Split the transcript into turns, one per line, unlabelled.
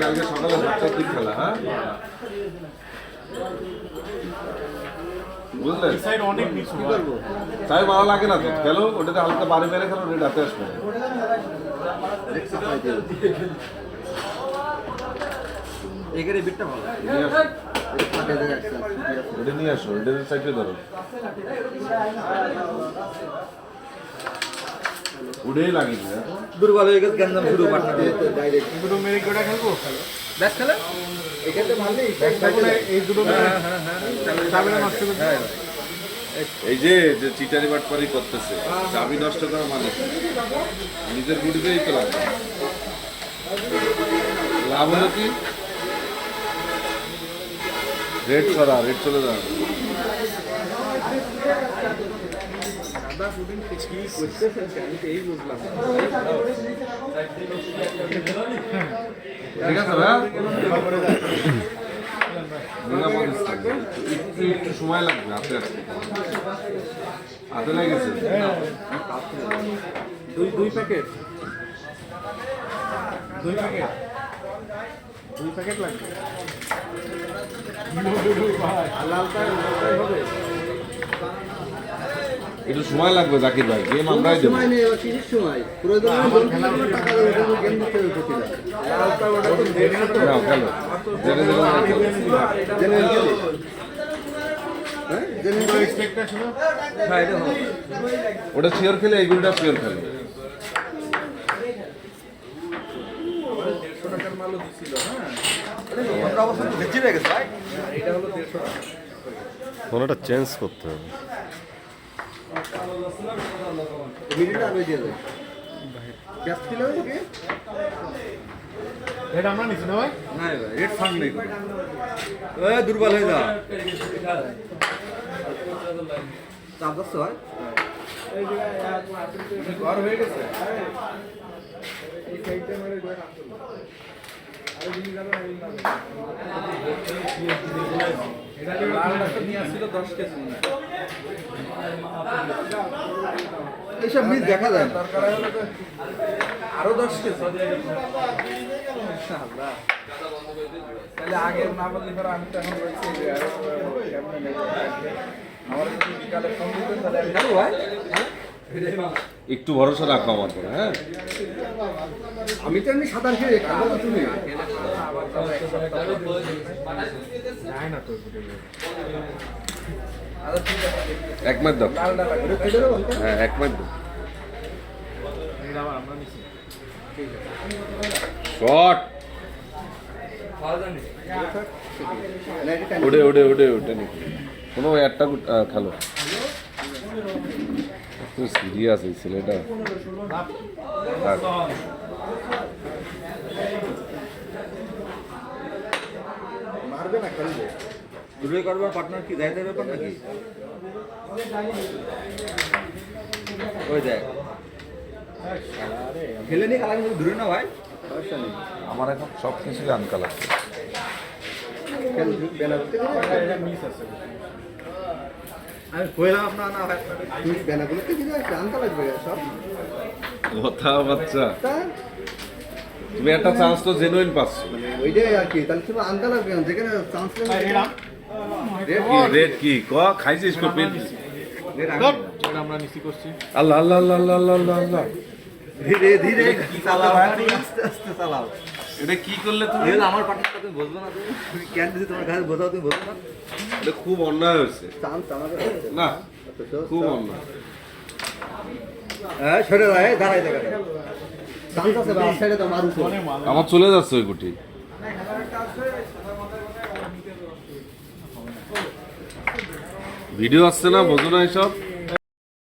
কালকে সকালে সাতটার দিক খেলা হ্যাঁ? বুঝলেন? চাই ভালো লাগে না তো। খেলো ওটাতে হালকা বাড়ি মেরে খেলো রেট হাতে আসবে।
এখানে বিটটা ভালো।
নিয়ে আসো। এটা নিয়ে আসো এটা সাইডে ধরো। লাগিয়ে দিলে
দুর্বল হয়ে গেছে গ্যান্দাম শুরু পাটনা
এই দুটো মেরে গোটা খেলব?
ব্যাস খেলে? এখানে ভালো
এই দুটো নষ্ট করে
হ্যাঁ
এই যে যে চিটারি বাটপারি করতেছে চাবি নষ্ট করা মানে নিজের গুটিতেই তো লাগবে লাভ হলো কি? রেট ছড়া রেট চলে যাবে
এই বুঝলাম
ঠিক আছে। একটু একটু সময় লাগবে হাতে হাতে লেগেছে।
দুই দুই প্যাকেট? দুই প্যাকেট? দুই প্যাকেট লাগবে? লালটা লালটাই হবে
একটু সময় লাগবে জাকির ভাই গেম আমরাই দেবো।
সময় নেই সময়। প্রয়োজন টাকা দেবো গেম দিতে হবে প্রতিটা
ওটা তো না।
নাও খেলো। জেনে জেনে
হ্যাঁ হ্যাঁ এটা হবে
ওটা শিওর খেলে এইগুলোটা শিওর খেলে
দেড়শো টাকার মালও দিছিল হ্যাঁ
আমরা অবস্থা বেশি হয়ে গেছে ভাই
এটা হলো দেড়শো টাকা।
চেঞ্জ করতে হবে।
মিডিলটা আগে দিয়ে দেবে গ্যাস ছিল
নিছি না ভাই
না ভাই রেট ফান্ড নেই দুর্বল হয়ে যা চাপ যাচ্ছে ভাই
ঘর হয়ে গেছে
এইসব মিস দেখা যায়
আরও দশ কেজি। তাহলে আগে না বললে পরে আমি তো এখন বলছি আমার যদি বিকালে ফোন দিতেন তাহলে
জানো ভাই?
একটু ভরসা রাখো আমার পরে হ্যাঁ?
আমি তো এমনি সাঁতার খেয়ে খাব তুমি।
না
এক মাস দাও। হ্যাঁ এক মাস দাও।
এটা আবার আমরা নিছি।
শট। ওডে ওডে ওডে ওডে নাকি কোনো একটা খেলো। তুই সিরিয়াস এই ছেলেটা
মারবে না খেলবে দূরে করবার পার্টনার কি যাইতে ব্যাপার নাকি? ওই দেখ খেলে নিয়ে কালার কিন্তু দূরে না ভাই।
আমার এখন সব কিছুই আনকা লাগছে
খেল
মিস আছে।
কথা বাচ্চা। তুমি একটা চান্স তো জেনুইন পাচ্ছ।
মানে ওইটাই আর কি তাহলে শুধু আনতে লাগবে যেখানে চান্স
রেড কি ক? খাইছিস
কপি আমরা নিছি করছি।
আল্লাহ আল্লাহ আল্লাহ আল্লাহ আল্লাহ আল্লাহ আল্লাহ।
ধীরে ধীরে। চালাও আস্তে আস্তে চালাও
এটা কি করলে তুমি?
আমার পার্টনারটা তুমি বুঝবে না তুমি। ক্যান দিছি? তোমার কাছে বোঝাও তুমি বুঝবে না।
এটা খুব অন্যায় হয়েছে।
চান্স আমাদের
না খুব অন্যায়।
হ্যাঁ সরে যায় দাঁড়াই দেখা
আমার চলে যাচ্ছে ওই গুটি। ভিডিও আসছে না বোঝো না এসব।